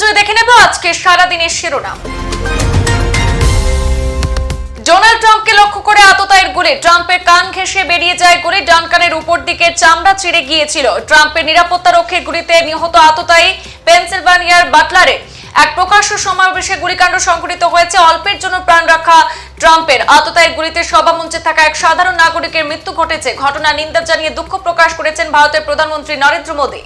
নজরে দেখে নেব আজকে সারাদিনের শিরোনাম। ডোনাল্ড ট্রাম্পকে লক্ষ্য করে আততায়ের গুলি। ট্রাম্পের কান ঘেঁষে বেরিয়ে যায় গুলি। ডান কানের উপর দিকে চামড়া চিড়ে গিয়েছিল। ট্রাম্পের নিরাপত্তা রক্ষীর গুলিতে নিহত আততায়ী পেনসিলভানিয়ার বাটলারে। এক প্রকাশ্য সমাবেশে গুলিকাণ্ড সংঘটিত হয়েছে। অল্পের জন্য প্রাণ রাখা ট্রাম্পের। আততায়ের গুলিতে সভামঞ্চে থাকা এক সাধারণ নাগরিকের মৃত্যু ঘটেছে। ঘটনা নিন্দা জানিয়ে দুঃখ প্রকাশ করেছেন ভারতের প্রধানমন্ত্রী নরেন্দ্র মোদী।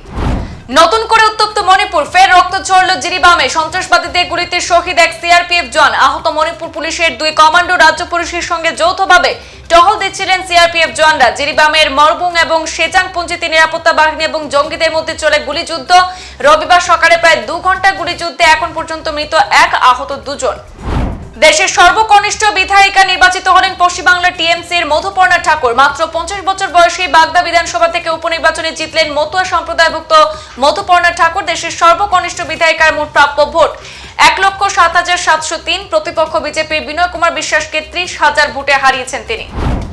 নতুন করে উত্তপ্ত মণিপুর, ফের রক্ত ঝরল জিরিবামে। সন্ত্রাসবাদীদের গুলিতে শহীদ এক সিআরপিএফ জওয়ান আহত মণিপুর পুলিশের দুই কমান্ডো রাজ্য পুলিশের সঙ্গে যৌথভাবে টহল দিচ্ছিলেন সিআরপিএফ জওয়ানরা। জিরিবামের মরবুং এবং সেজাং পঞ্জিতি নিরাপত্তা বাহিনী এবং জঙ্গিদের মধ্যে চলে গুলিযুদ্ধ। রবিবার সকালে প্রায় দু ঘণ্টা গুলিযুদ্ধে এখন পর্যন্ত মৃত এক আহত দুজন। দেশের সর্বকনিষ্ঠ বিধায়িকা নির্বাচিত হলেন পশ্চিমবাংলার টিএমসির মধুপর্ণা ঠাকুর। মাত্র পঞ্চাশ বছর বয়সে বাগদা বিধানসভা থেকে উপনির্বাচনে জিতলেন মতুয়া সম্প্রদায়ভুক্ত মধুপর্ণা ঠাকুর, দেশের সর্বকনিষ্ঠ বিধায়িকার মোট প্রাপ্য ভোট এক লক্ষ সাত হাজার সাতশো তিন। প্রতিপক্ষ বিজেপির বিনয় কুমার বিশ্বাসকে ত্রিশ হাজার ভোটে হারিয়েছেন তিনি।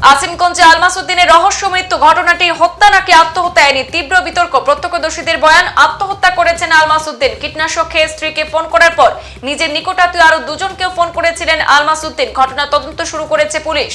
আসিমগঞ্জে আলমাসুদ্দিনের রহস্য মৃত্যু ঘটনাটি হত্যা নাকি আত্মহত্যা এনে তীব্র বিতর্ক। প্রত্যক্ষদর্শীদের বয়ান, আত্মহত্যা করেছেন আলমাসুদ্দিন। কীটনাশক খেয়ে স্ত্রীকে ফোন করার পর নিজের নিকটাত্মীয় আরও দুজনকেও ফোন করেছিলেন আলমাসুদ্দিন। ঘটনা তদন্ত শুরু করেছে পুলিশ।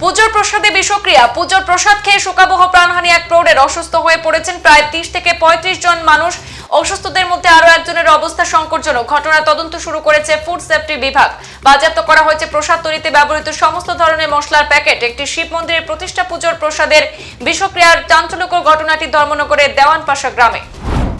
পুজোর প্রসাদে বিষক্রিয়া। পুজোর প্রসাদ খেয়ে শোকাবহ প্রাণহানি এক প্রৌঢ়ের অসুস্থ হয়ে পড়েছেন প্রায় তিরিশ থেকে পঁয়ত্রিশ জন মানুষ। অসুস্থদের মধ্যে আরও একজনের অবস্থা সংকটজনক। ঘটনার তদন্ত শুরু করেছে ফুড সেফটি বিভাগ। বাজেয়াপ্ত করা হয়েছে প্রসাদ তৈরিতে ব্যবহৃত সমস্ত ধরনের মশলার প্যাকেট। একটি শিব মন্দিরের প্রতিষ্ঠা পুজোর প্রসাদের বিষক্রিয়ার চাঞ্চল্যকর ঘটনাটি ধর্মনগরের দেওয়ানপাশা গ্রামে।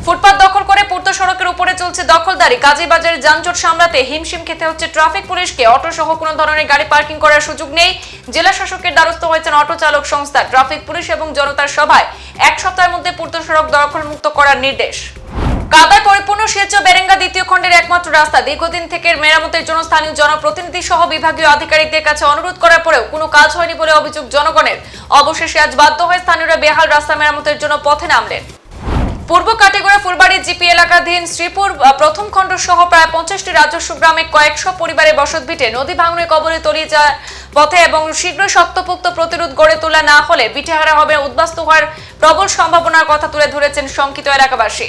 ফুটপাত দখল করে পূর্ত সড়কের উপরে চলছে দখলদারি। কাজীবাজারের যানজট সামলাতে হিমশিম খেতে হচ্ছে ট্রাফিক পুলিশকে। অটো সহ কোনো ধরনের গাড়ি পার্কিং করার সুযোগ নেই। জেলা শাসকের দ্বারস্থ হয়েছেন অটো চালক সংস্থা। ট্রাফিক পুলিশ এবং জনতার সভায় এক সপ্তাহের মধ্যে পূর্ত সড়ক দখলমুক্ত করার নির্দেশ। কাদায় পরিপূর্ণ শিলচর বেরেঙ্গা দ্বিতীয় খণ্ডের একমাত্র রাস্তা। দীর্ঘদিন থেকে মেরামতের জন্য স্থানীয় জনপ্রতিনিধি সহ বিভাগীয় আধিকারিকদের কাছে অনুরোধ করার পরেও কোনো কাজ হয়নি বলে অভিযোগ জনগণের। অবশেষে আজ বাধ্য হয়ে স্থানীয়রা বেহাল রাস্তা মেরামতের জন্য পথে নামলেন। পূর্ব কাটিগড়া ফুলবাড়ি জিপি এলাকাধীন শ্রীপুর প্রথম খণ্ড সহ প্রায় পঞ্চাশটি রাজস্ব গ্রামে কয়েকশো পরিবারের বসত ভিটে নদী ভাঙনের কবলে তলিয়ে যাওয়ার পথে এবং শীঘ্রই শক্তপোক্ত প্রতিরোধ গড়ে তোলা না হলে বিটেহারা হবে উদ্বাস্ত হওয়ার প্রবল সম্ভাবনার কথা তুলে ধরেছেন শঙ্কিত এলাকাবাসী।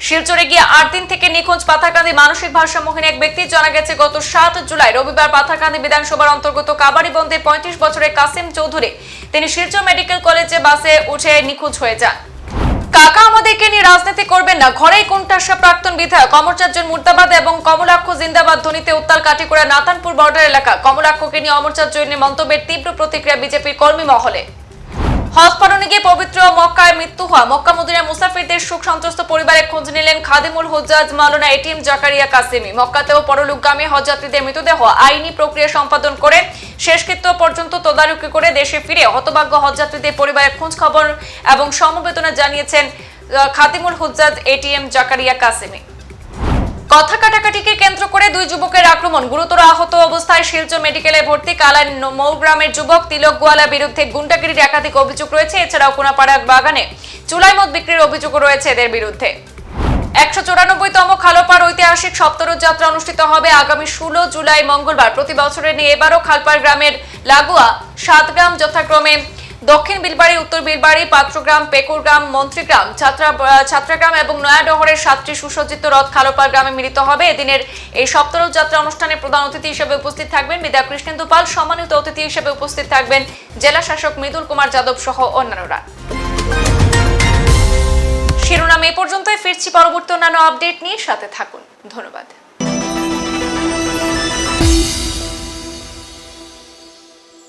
শিলচরে গিয়ে আট দিন থেকে নিখোঁজ পাথারকান্দি মানসিক ভারসাম্যহীন এক ব্যক্তি। জানা গেছে, গত সাত জুলাই রবিবার পাথারকান্দি বিধানসভার অন্তর্গত কাবাড়িবন্দে পঁয়ত্রিশ বছরের কাসিম চৌধুরী, তিনি শিলচর মেডিকেল কলেজে বাসে উঠে নিখোঁজ হয়ে যান। কাকা আমাদেরকে নিয়ে রাজনীতি করবেন না, ঘরেই কোনটাসা প্রাক্তন বিধায়ক অমরচার্জন মুর্দাবাদ এবং কমলাক্ষ জিন্দাবাদ ধ্বনিতে উত্তাল কাটিকুড়া নাতানপুর বর্ডার এলাকা। কমলাক্ষকে নিয়ে অমরচার্জনের মন্তব্যের তীব্র প্রতিক্রিয়া বিজেপির কর্মী মহলে। হজ পালনে গিয়ে পবিত্র মক্কায় মৃত্যু হওয়া মক্কা মদিনা মুসাফিরদের সুখ সন্ত্রস্ত পরিবারে খোঁজ নিলেন খাদিমুল হুজ্জাজ, মাওলানা এটিএম জাকারিয়া কাসিমি। মক্কাতেও পরলোকগামী হজযাত্রীদের মৃতদেহ আইনি প্রক্রিয়া সম্পাদন করে, শেষকৃত্য পর্যন্ত তদারকি করে দেশে ফিরে হতভাগ্য হজযাত্রীদের পরিবারের খোঁজ খবর এবং সমবেদনা জানিয়েছেন খাদিমুল হুজ্জাজ, এটিএম জাকারিয়া কাসিমি। কথা কাটাকাটিকে কেন্দ্র করে দুই যুবকের আক্রমণ। গুরুতর আহত অবস্থায় শিলচর মেডিকেলে ভর্তি। কালার মৌগ্রামের যুবক তিলক গোয়ালার বিরুদ্ধে গুন্ডাগিরির একাধিক অভিযোগ রয়েছে। এছাড়াও কোনাপাড়া বাগানে চুলাই মদ বিক্রির অভিযোগ রয়েছে এদের বিরুদ্ধে। একশো চৌরানব্বইতম খালপাড় ঐতিহাসিক সপ্তরথ যাত্রা অনুষ্ঠিত হবে আগামী ষোলো জুলাই মঙ্গলবার। প্রতি বছরের নিয়ে এবারও খালপাড় গ্রামের লাগোয়া সাতগ্রাম যথাক্রমে দক্ষিণ বিলবাড়ি, উত্তর বিলবাড়ি, পাত্রগ্রাম, পেকুরগ্রাম, মন্ত্রীগ্রাম, ছাত্রা ছাত্রাগ্রাম এবং নয়াডহরের সাতটি সুসজ্জিত রথ খালোপার গ্রামে মিলিত হবে। এদিনের এই সপ্তরথ যাত্রা অনুষ্ঠানে প্রধান অতিথি হিসেবে উপস্থিত থাকবেন বিদ্যা কৃষ্ণেন্দু পাল, সম্মানিত অতিথি হিসেবে উপস্থিত থাকবেন জেলা শাসক মৃদুল কুমার যাদব সহ অন্যান্যরা। শিরোনাম এ পর্যন্তই, ফিরছি পরবর্তী অন্যান্য আপডেট নিয়ে সাথে থাকুন। ধন্যবাদ।